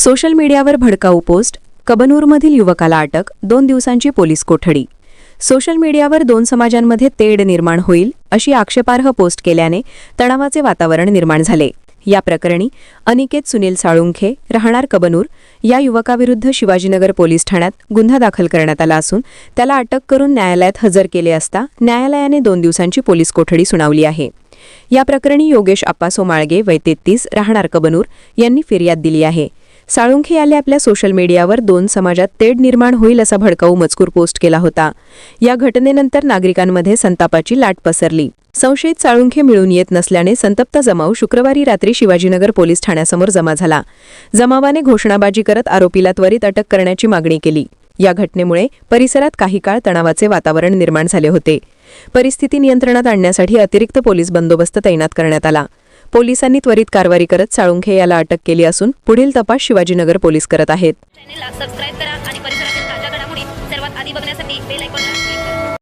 Social मीडियावर भडकाऊ post कबनूरमधील युवकाला अटक दोन दिवसांची पोलीस कोठडी. सोशल मीडियावर दोन समाजांमध्ये तेढ निर्माण होईल अशी आक्षेपार्ह पोस्ट केल्याने तणावाचे वातावरण निर्माण झाले. या प्रकरणी अनिकेत सुनील साळुंखे राहणार कबनूर या युवकाविरुद्ध शिवाजीनगर पोलीस ठाण्यात गुन्हा दाखल करण्यात आला असून त्याला अटक करून न्यायालयात हजर केले असता न्यायालयाने दोन दिवसांची पोलीस कोठडी सुनावली आहे. या प्रकरणी योगेश आप्पा सोमाळगे वय तेहतीस राहणार कबनूर यांनी फिर्याद दिली आहे. साळुंखे याले आपल्या सोशल मीडियावर दोन समाजात तेढ निर्माण होईल असा भडकाऊ मजकूर पोस्ट केला होता. या घटनेनंतर नागरिकांमध्ये संतापाची लाट पसरली. संशयित साळुंखे मिळून येत नसल्याने संतप्त जमाव शुक्रवारी रात्री शिवाजीनगर पोलीस ठाण्यासमोर जमा झाला. जमावाने घोषणाबाजी करत आरोपीला त्वरित अटक करण्याची मागणी केली. या घटनेमुळे परिसरात काही काळ तणावाचे वातावरण निर्माण झाले होते. परिस्थिती नियंत्रणात आणण्यासाठी अतिरिक्त पोलीस बंदोबस्त तैनात करण्यात आला. पोलिसांनी त्वरित कारवाई करत साळुंखे याला अटक केली असून पुढील तपास शिवाजीनगर पोलीस करत आहेत.